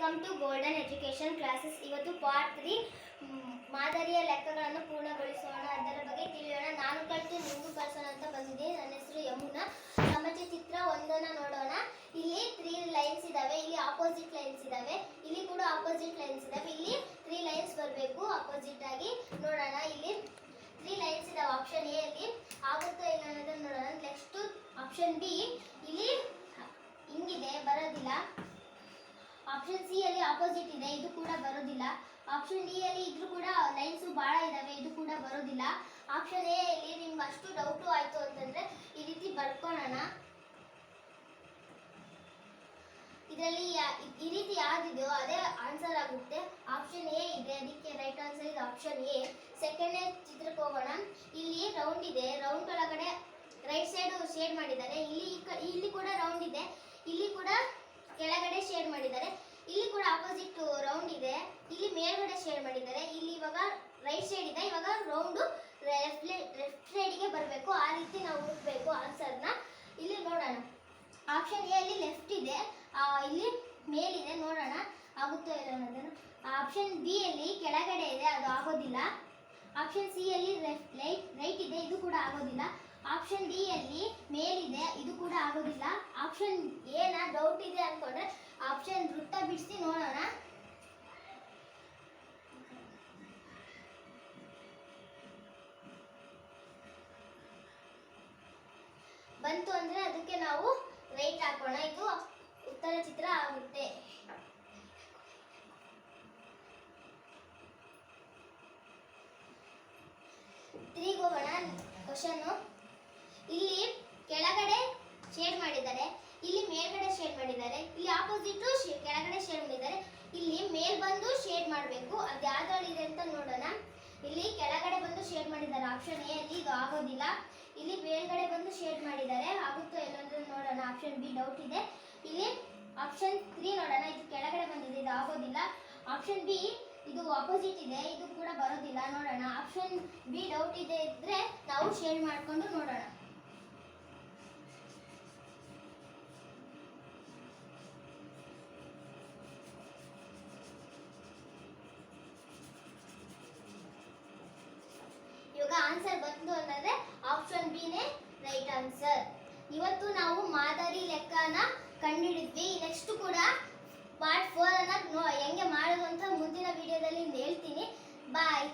Welcome to golden education classes ಇವತ್ತು part three ಮಾದರಿಯ ಲೆಕ್ಕಗಳನ್ನು ಪೂರ್ಣಗೊಳಿಸೋಣ. ಅದರ ಬಗ್ಗೆ ತಿಳಿಯೋಣ. ನಾನು ಕಲಿತು, ನೀವು ಕಲಿಸೋಣ ಅಂತ ಬಂದಿದ್ದೀನಿ ನನ್ನ ಹೆಸರು ಯಮುನಾ. ಸಮಚ ಚಿತ್ರ ಒಂದನ್ನ ನೋಡೋಣ. ಇಲ್ಲಿ ತ್ರೀ ಲೈನ್ಸ್ ಇದಾವೆ. ಇಲ್ಲಿ ಆಪೋಸಿಟ್ ಲೈನ್ಸ್ ಇದಾವೆ. ಇಲ್ಲಿ ಕೂಡ ಆಪೋಸಿಟ್ ಲೈನ್ಸ್ ಇದಾವೆ. ಇಲ್ಲಿ ತ್ರೀ ಲೈನ್ಸ್ ಬರಬೇಕು. ಆಪೋಸಿಟ್ ಆಗಿ ನೋಡೋಣ. ಇಲ್ಲಿ ತ್ರೀ ಲೈನ್ಸ್ ಇದಾವೆ. ಆಪ್ಷನ್ ಎ ಅಲ್ಲಿ. ಆಗುತ್ತೋ ಇಲ್ಲ ಅನ್ನೋದನ್ನ ನೋಡೋಣ. ನೆಕ್ಸ್ಟ್ ಆಪ್ಷನ್ ಬಿ ಇಲ್ಲಿ ಹಿಂಗಿದೆ. ಬರೋದಿಲ್ಲ. ಆಪ್ಷನ್ ಸಿ ಅಲ್ಲಿ ಆಪೋಸಿಟ್ ಇದೆ. ಇದು ಕೂಡ ಬರೋದಿಲ್ಲ. ಆಪ್ಷನ್ ಡಿ ಅಲ್ಲಿ ಇದ್ರೂ ಕೂಡ ಲೈನ್ಸ್ ಬಹಳ ಇದಾವೆ. ಇದು ಕೂಡ ಬರೋದಿಲ್ಲ. ಆಪ್ಷನ್ ಎ ಅಲ್ಲಿ ನಿಮ್ಗೆ ಅಷ್ಟು ಡೌಟು ಆಯ್ತು ಅಂತಂದ್ರೆ ಈ ರೀತಿ ಬರ್ಕೊಳ್ಳೋಣ ಇದರಲ್ಲಿ ಈ ರೀತಿ ಯಾವ್ದಿದೆಯೋ ಅದೇ ಆನ್ಸರ್ ಆಗುತ್ತೆ. ಆಪ್ಷನ್ ಎ ಇದೆ. ಅದಕ್ಕೆ ರೈಟ್ ಆನ್ಸರ್ ಇದೆ ಆಪ್ಷನ್ ಎ ಸೆಕೆಂಡ್ ಚಿತ್ರಕ್ಕೆ ಹೋಗೋಣ. ಇಲ್ಲಿ ರೌಂಡ್ ಇದೆ. ರೌಂಡ್ ಒಳಗಡೆ ರೈಟ್ ಸೈಡ್ ಶೇಡ್ ಮಾಡಿದ್ದಾರೆ. ಇಲ್ಲಿ ಇಲ್ಲಿ ಕೂಡ ರೌಂಡ್ ಇದೆ. ಇಲ್ಲಿ ಕೂಡ ಕೆಳಗಡೆ ಶೇಡ್ ಮಾಡಿದ್ದಾರೆ. ಕೂಡ ಆಪೋಸಿಟ್ ರೌಂಡ್ ಇದೆ. ಇಲ್ಲಿ ಮೇಲ್ಗಡೆ ಶೇಡ್ ಮಾಡಿದ್ದಾರೆ. ಇಲ್ಲಿ ಇವಾಗ ರೈಟ್ ಸೈಡ್ ಇದೆ. ಇವಾಗ ರೌಂಡು ಲೆಫ್ಟ್ ಲೆಫ್ಟ್ ಸೈಡಿಗೆ ಬರಬೇಕು. ಆ ರೀತಿ ನಾವು ಹುಡುಕ್ಬೇಕು ಆನ್ಸರ್ನ ಇಲ್ಲಿ ನೋಡೋಣ. ಆಪ್ಷನ್ ಎ ಅಲ್ಲಿ ಲೆಫ್ಟ್ ಇದೆ. ಇಲ್ಲಿ ಮೇಲಿದೆ. ನೋಡೋಣ. ಆಗುತ್ತೋ ಇಲ್ಲ ಅನ್ನೋದನ್ನು. ಆಪ್ಷನ್ ಬಿ ಅಲ್ಲಿ ಕೆಳಗಡೆ ಇದೆ. ಅದು ಆಗೋದಿಲ್ಲ. ಆಪ್ಷನ್ ಸಿ ಅಲ್ಲಿ ಲೆಫ್ಟ್ ರೈಟ್ ಇದೆ. ಇದು ಕೂಡ ಆಗೋದಿಲ್ಲ. ಆಪ್ಷನ್ ಡಿ ಅಲ್ಲಿ ಮೇಲಿದೆ. ಇದು ಕೂಡ ಆಗೋದಿಲ್ಲ. ಆಪ್ಷನ್ ಏನ ಡೌಟ್ ಇದೆ ಅನ್ಕೊಂಡ್ರೆ ಆಪ್ಷನ್ ವೃತ್ತ ಬಿಡಿಸಿ ನೋಡೋಣ. ಬಂತು ಅಂದ್ರೆ ಅದಕ್ಕೆ ನಾವು ರೈಟ್ ಹಾಕೋಣ. ಇದು ಉತ್ತರ ಚಿತ್ರ ಆಗುತ್ತೆ. ತ್ರೀಗೆ ಹೋಗೋಣ ಇಲ್ಲಿ ಕೆಳಗಡೆ ಶೇಡ್ ಮಾಡಿದ್ದಾರೆ. ಇಲ್ಲಿ ಮೇಲ್ಗಡೆ ಶೇಡ್ ಮಾಡಿದ್ದಾರೆ. ಇಲ್ಲಿ ಆಪೋಸಿಟ್ ಕೆಳಗಡೆ ಶೇಡ್ ಮಾಡಿದ್ದಾರೆ. ಇಲ್ಲಿ ಮೇಲ್ ಬಂದು ಶೇಡ್ ಮಾಡಬೇಕು. ಅದು ಯಾವ್ದ್ರಲ್ಲಿದೆ ಅಂತ ನೋಡೋಣ. ಇಲ್ಲಿ ಕೆಳಗಡೆ ಬಂದು ಶೇಡ್ ಮಾಡಿದ್ದಾರೆ. ಆಪ್ಷನ್ ಎ ಅಲ್ಲಿ ಇದು ಆಗೋದಿಲ್ಲ. ಇಲ್ಲಿ ಮೇಲ್ಗಡೆ ಬಂದು ಶೇಡ್ ಮಾಡಿದ್ದಾರೆ. ಆಗುತ್ತೋ ಎಲ್ಲೊಂದು ನೋಡೋಣ. ಆಪ್ಷನ್ ಬಿ ಡೌಟ್ ಇದೆ. ಇಲ್ಲಿ ಆಪ್ಷನ್ ತ್ರೀ ನೋಡೋಣ. ಇದು ಕೆಳಗಡೆ ಬಂದಿದೆ. ಇದು ಆಗೋದಿಲ್ಲ. ಆಪ್ಷನ್ ಬಿ ಇದು ಆಪೋಸಿಟ್ ಇದೆ. ಇದು ಕೂಡ ಬರೋದಿಲ್ಲ. ನೋಡೋಣ. ಆಪ್ಷನ್ ಬಿ ಡೌಟ್ ಇದೆ ಇದ್ರೆ ನಾವು ಶೇರ್ ಮಾಡಿಕೊಂಡು ನೋಡೋಣ ಇವಾಗ ಆನ್ಸರ್ ಬಂತು ಅನ್ನೋದ್ರೆ ಆಪ್ಷನ್ ಬಿನೇ ರೈಟ್ ಆನ್ಸರ್ ಇವತ್ತು ನಾವು ಮಾದರಿ ಲೆಕ್ಕನ ಕಂಡುಹಿಡಿದ್ವಿ. ನೆಕ್ಸ್ಟ್ ಕೂಡ ಪಾರ್ಟ್ ಫೋರ್ ಅನ್ನ ಹೆಂಗೆ ಮಾಡೋದು ಅಂತ ಮುಂದಿನ ವಿಡಿಯೋದಲ್ಲಿ ಹೇಳ್ತೀನಿ. ಬಾಯ್